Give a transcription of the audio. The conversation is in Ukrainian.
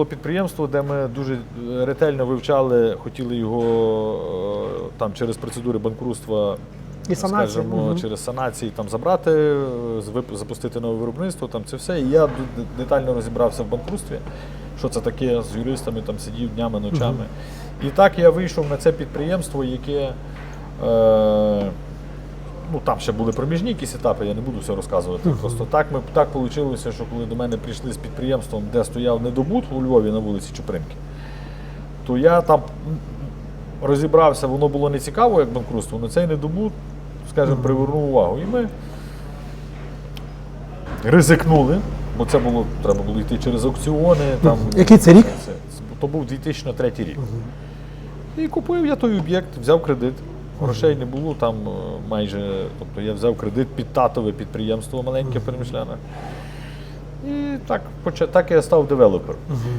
Було підприємство, де ми дуже е, ретельно вивчали, хотіли його е, там через процедури банкрутства, І санації, скажімо, мгм. через санації там забрати, е, запустити нове виробництво, там це все. І я детально розібрався в банкрутстві, що це таке з юристами, там сидів днями, ночами. І так я вийшов на це підприємство, яке. Е, Ну, там ще були проміжні якісь етапи, я не буду все розказувати. Просто так ми так вийшло, що коли до мене прийшли з підприємством, де стояв недобут у Львові на вулиці Чупринки, то я там розібрався, воно було не цікаво, як банкрутство, але цей недобут, скажімо, привернув увагу. І ми ризикнули, бо це було, треба було йти через аукціони. Там, Який це рік? це- то був 2003 рік. І купив я той об'єкт, взяв кредит. Грошей не було там е, майже. Тобто я взяв кредит під татове підприємство маленьке перемішляне. І так, так я став девелопер.